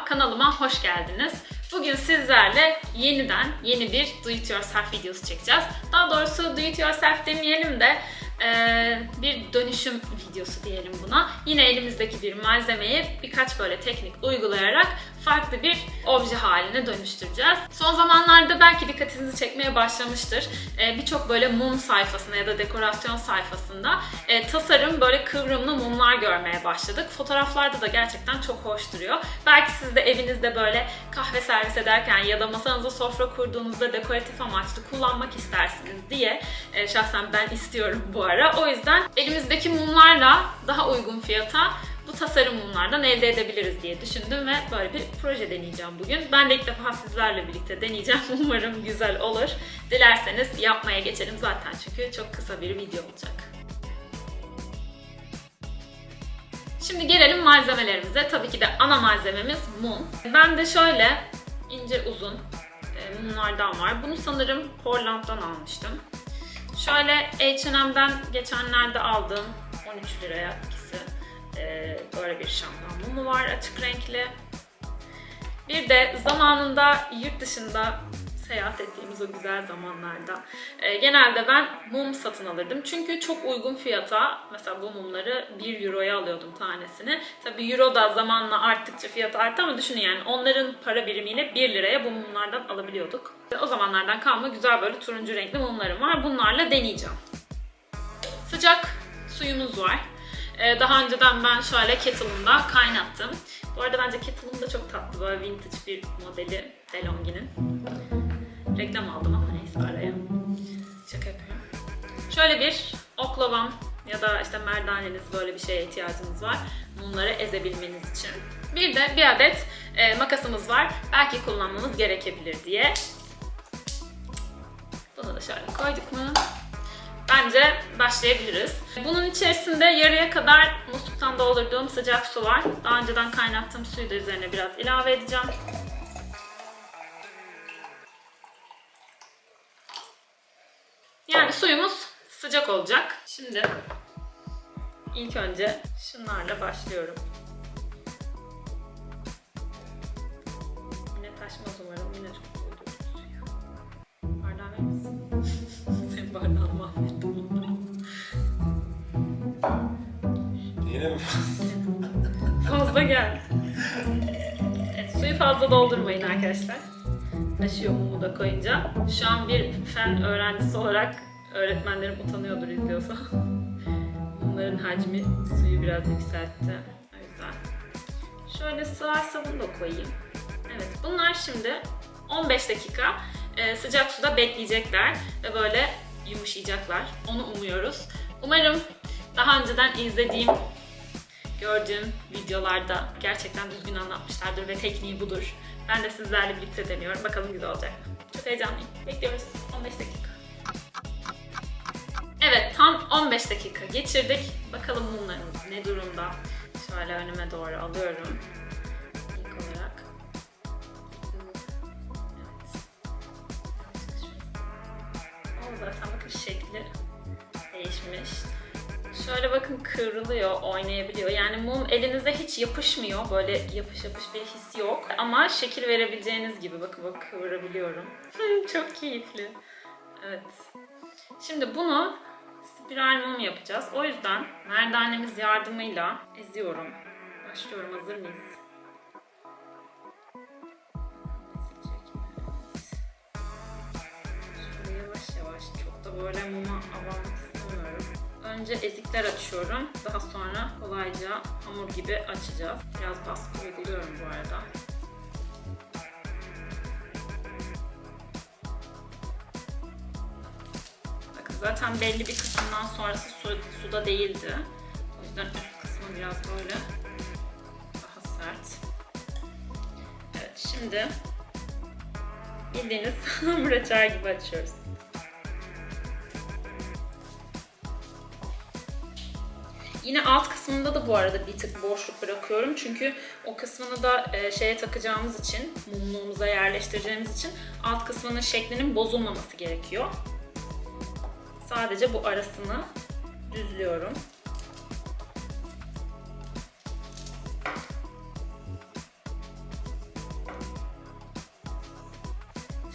kanalıma hoş geldiniz. Bugün sizlerle yeniden yeni bir Do It Yourself videosu çekeceğiz. Daha doğrusu Do It Yourself demeyelim de eee, bir dönüşüm videosu diyelim buna. Yine elimizdeki bir malzemeyi birkaç böyle teknik uygulayarak farklı bir obje haline dönüştüreceğiz. Son zamanlarda belki dikkatinizi çekmeye başlamıştır. Eee, Birçok böyle mum sayfasında ya da dekorasyon sayfasında e, tasarım böyle kıvrımlı mumlar görmeye başladık. Fotoğraflarda da gerçekten çok hoş duruyor. Belki siz de evinizde böyle kahve servis ederken ya da masanıza sofra kurduğunuzda dekoratif amaçlı kullanmak istersiniz diye e, şahsen ben istiyorum bu ara. O yüzden elimizdeki mumlarla daha uygun fiyata bu tasarım mumlardan elde edebiliriz diye düşündüm ve böyle bir proje deneyeceğim bugün. Ben de ilk defa sizlerle birlikte deneyeceğim. Umarım güzel olur. Dilerseniz yapmaya geçelim zaten çünkü çok kısa bir video olacak. Şimdi gelelim malzemelerimize. Tabii ki de ana malzememiz mum. Ben de şöyle ince uzun e, mumlardan var. Bunu sanırım Portland'dan almıştım. Şöyle H&M'den geçenlerde aldığım 13 liraya ikisi e, böyle bir şampuan mumu var açık renkli. Bir de zamanında yurt dışında seyahat ettiğimiz o güzel zamanlarda e, genelde ben mum satın alırdım. Çünkü çok uygun fiyata mesela bu mumları 1 euroya alıyordum tanesini. Tabi euro da zamanla arttıkça fiyatı arttı ama düşünün yani onların para birimiyle 1 liraya bu mumlardan alabiliyorduk. O zamanlardan kalma güzel böyle turuncu renkli mumlarım var. Bunlarla deneyeceğim. Sıcak suyumuz var. Ee, Daha önceden ben şöyle kettle'ımda kaynattım. Bu arada bence kettle'ım da çok tatlı. Böyle vintage bir modeli DeLonghi'nin. Reklam aldım ama neyse araya. Şaka yapıyorum. Şöyle bir oklavam ya da işte merdaneniz böyle bir şeye ihtiyacınız var. Mumları ezebilmeniz için. Bir de bir adet e, makasımız var. Belki kullanmamız gerekebilir diye. Bunu da şöyle koyduk mu? Bence başlayabiliriz. Bunun içerisinde yarıya kadar musluktan doldurduğum sıcak su var. Daha önceden kaynattığım suyu da üzerine biraz ilave edeceğim. Yani suyumuz sıcak olacak. Şimdi ilk önce şunlarla başlıyorum. Yine taşmaz umarım. Yine çok koydum suyu. Bardağı verir misin? Senin bardağını mahvettim. Fazla gel. Evet, suyu fazla doldurmayın arkadaşlar. Taşıyor mumu da koyunca. Şu an bir fen öğrencisi olarak öğretmenlerim utanıyordur izliyorsa. Bunların hacmi suyu biraz yükseltti. O yüzden. Şöyle sıvı sabun da koyayım. Evet bunlar şimdi 15 dakika e, sıcak suda bekleyecekler ve böyle yumuşayacaklar. Onu umuyoruz. Umarım daha önceden izlediğim gördüğüm videolarda gerçekten düzgün anlatmışlardır ve tekniği budur. Ben de sizlerle birlikte deniyorum. Bakalım güzel olacak? Çok heyecanlıyım. Bekliyoruz 15 dakika. Evet tam 15 dakika geçirdik. Bakalım mumlarımız ne durumda? Şöyle önüme doğru alıyorum. İlk olarak. Evet. O zaten bakın şekli değişmiş. Şöyle bakın kıvrılıyor, oynayabiliyor. Yani mum elinize hiç yapışmıyor. Böyle yapış yapış bir his yok. Ama şekil verebileceğiniz gibi bakın bak kıvırabiliyorum. Çok keyifli. Evet. Şimdi bunu spiral mum yapacağız. O yüzden merdanemiz yardımıyla eziyorum. Başlıyorum. Hazır mıyız? Şöyle yavaş yavaş çok da böyle muma abanmak istemiyorum. Önce ezikler açıyorum. Daha sonra kolayca hamur gibi açacağız. Biraz baskı uyguluyorum bu arada. Bakın zaten belli bir kısımdan sonrası su, suda değildi. O yüzden üst kısmı biraz böyle daha sert. Evet şimdi bildiğiniz hamur açar gibi açıyoruz. Yine alt kısmında da bu arada bir tık boşluk bırakıyorum. Çünkü o kısmını da e, şeye takacağımız için, mumluğumuza yerleştireceğimiz için alt kısmının şeklinin bozulmaması gerekiyor. Sadece bu arasını düzlüyorum.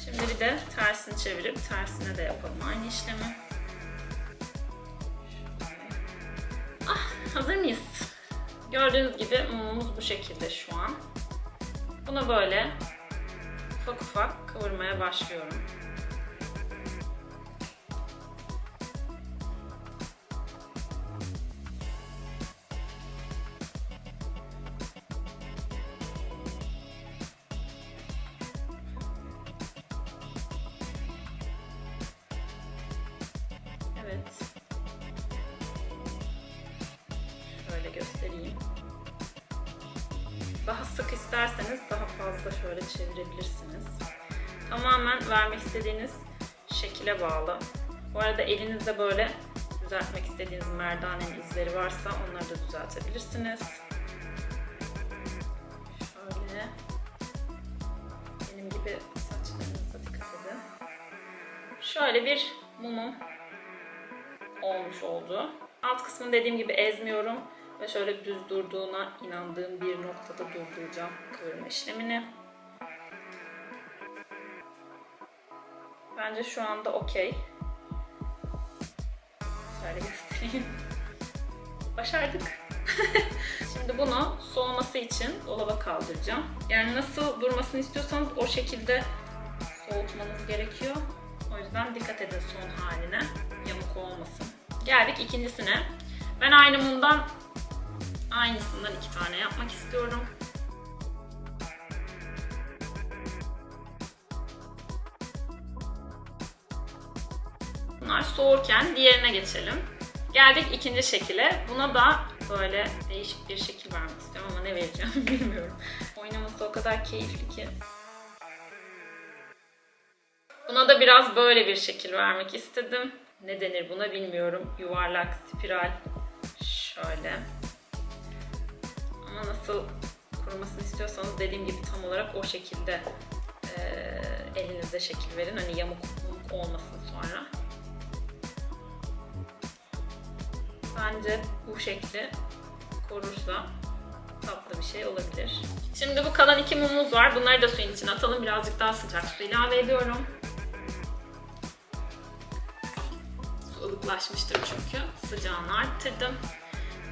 Şimdi bir de tersini çevirip tersine de yapalım aynı işlemi. Hazır mıyız? Gördüğünüz gibi mumumuz bu şekilde şu an. Bunu böyle ufak ufak kıvırmaya başlıyorum. Evet. Göstereyim. Daha sık isterseniz daha fazla şöyle çevirebilirsiniz. Tamamen vermek istediğiniz şekile bağlı. Bu arada elinizde böyle düzeltmek istediğiniz merdanenin izleri varsa onları da düzeltebilirsiniz. Şöyle. Benim gibi saçlarınıza dikkat edin. Şöyle bir mumum olmuş oldu. Alt kısmını dediğim gibi ezmiyorum ve şöyle düz durduğuna inandığım bir noktada durduracağım kıvırma işlemini. Bence şu anda okey. Şöyle göstereyim. Başardık. Şimdi bunu soğuması için dolaba kaldıracağım. Yani nasıl durmasını istiyorsanız o şekilde soğutmanız gerekiyor. O yüzden dikkat edin son haline. Yamuk olmasın. Geldik ikincisine. Ben aynı mumdan aynısından iki tane yapmak istiyorum. Bunlar soğurken diğerine geçelim. Geldik ikinci şekile. Buna da böyle değişik bir şekil vermek istiyorum ama ne vereceğim bilmiyorum. Oynaması o kadar keyifli ki. Buna da biraz böyle bir şekil vermek istedim. Ne denir buna bilmiyorum. Yuvarlak, spiral. Şöyle. Ama nasıl kurmasını istiyorsanız dediğim gibi tam olarak o şekilde eee elinizde şekil verin. Hani yamuk olmasın sonra. Bence bu şekli korursa tatlı bir şey olabilir. Şimdi bu kalan iki mumumuz var. Bunları da suyun içine atalım. Birazcık daha sıcak su ilave ediyorum. Su ılıklaşmıştır çünkü. Sıcağını arttırdım.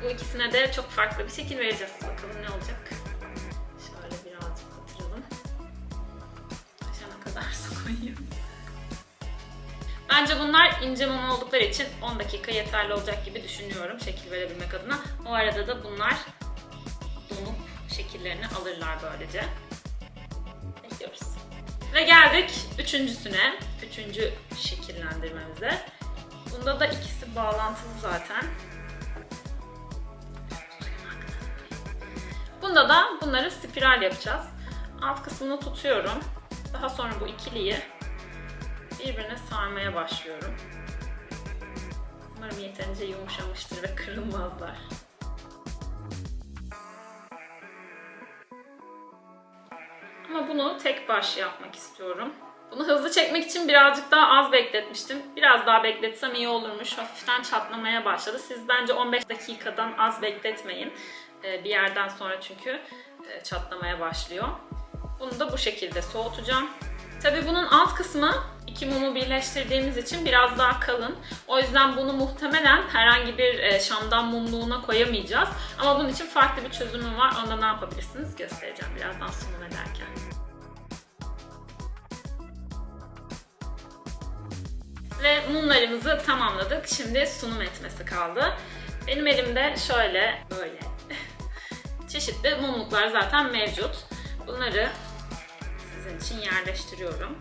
Bu ikisine de çok farklı bir şekil vereceğiz. Bakalım ne olacak. Şöyle birazcık batıralım. Taşana kadar su koyayım. Bence bunlar ince mum oldukları için 10 dakika yeterli olacak gibi düşünüyorum şekil verebilmek adına. O arada da bunlar donup şekillerini alırlar böylece. Bekliyoruz. Ve geldik üçüncüsüne, üçüncü şekillendirmemize. Bunda da ikisi bağlantılı zaten. Bunda da bunları spiral yapacağız. Alt kısmını tutuyorum. Daha sonra bu ikiliyi birbirine sarmaya başlıyorum. Umarım yeterince yumuşamıştır ve kırılmazlar. Ama bunu tek baş yapmak istiyorum. Bunu hızlı çekmek için birazcık daha az bekletmiştim. Biraz daha bekletsem iyi olurmuş. Hafiften çatlamaya başladı. Siz bence 15 dakikadan az bekletmeyin. Ee, Bir yerden sonra çünkü e, çatlamaya başlıyor. Bunu da bu şekilde soğutacağım. Tabi bunun alt kısmı iki mumu birleştirdiğimiz için biraz daha kalın. O yüzden bunu muhtemelen herhangi bir e, şamdan mumluğuna koyamayacağız. Ama bunun için farklı bir çözümüm var. Onda ne yapabilirsiniz göstereceğim birazdan sunum ederken. Ve mumlarımızı tamamladık. Şimdi sunum etmesi kaldı. Benim elimde şöyle böyle çeşitli mumluklar zaten mevcut. Bunları sizin için yerleştiriyorum.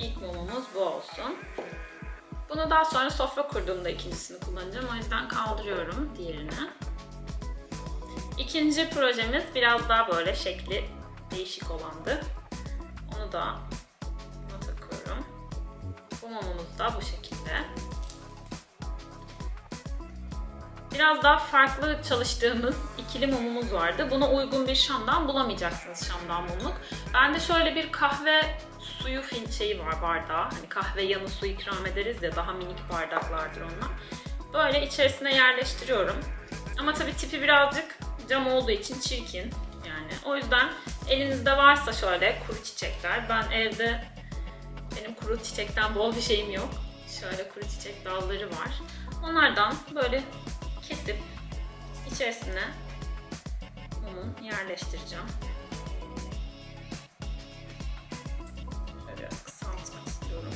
İlk mumumuz bu olsun. Bunu daha sonra sofra kurduğumda ikincisini kullanacağım. O yüzden kaldırıyorum diğerini. İkinci projemiz biraz daha böyle şekli değişik olandı. Onu da buna takıyorum. Bu mumumuz da bu şekilde. Biraz daha farklı çalıştığımız ikili mumumuz vardı. Buna uygun bir şamdan bulamayacaksınız şamdan mumluk. Bende şöyle bir kahve suyu fin- şeyi var bardağı. Hani kahve yanı su ikram ederiz ya daha minik bardaklardır onlar. Böyle içerisine yerleştiriyorum. Ama tabii tipi birazcık cam olduğu için çirkin. Yani O yüzden elinizde varsa şöyle kuru çiçekler. Ben evde benim kuru çiçekten bol bir şeyim yok. Şöyle kuru çiçek dalları var. Onlardan böyle kesip içerisine mumun yerleştireceğim. Şöyle biraz kısaltmak istiyorum.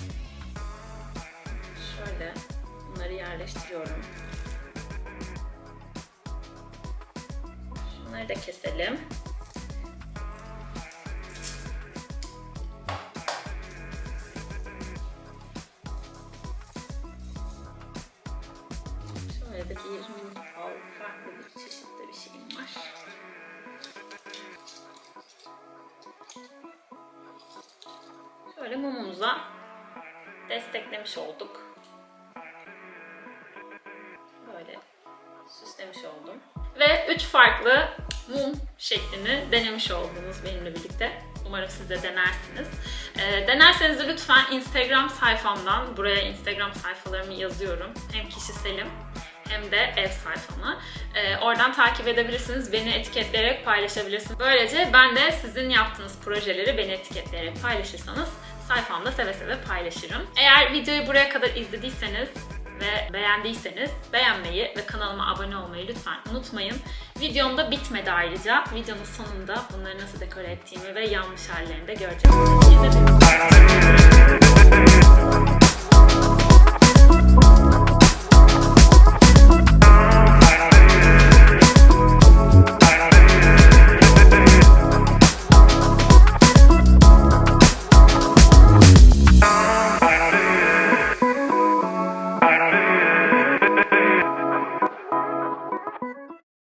Şöyle bunları yerleştiriyorum. Şunları da keselim. Şöyle mumumuza desteklemiş olduk. Böyle süslemiş oldum. Ve üç farklı mum şeklini denemiş oldunuz benimle birlikte. Umarım siz de denersiniz. Ee, denerseniz de lütfen Instagram sayfamdan, buraya Instagram sayfalarımı yazıyorum. Hem kişiselim hem de ev sayfamı. Ee, oradan takip edebilirsiniz. Beni etiketleyerek paylaşabilirsiniz. Böylece ben de sizin yaptığınız projeleri beni etiketleyerek paylaşırsanız sayfamda seve seve paylaşırım. Eğer videoyu buraya kadar izlediyseniz ve beğendiyseniz beğenmeyi ve kanalıma abone olmayı lütfen unutmayın. Videom da bitmedi ayrıca. Videonun sonunda bunları nasıl dekore ettiğimi ve yanmış hallerini de göreceksiniz. İzlediğiniz için.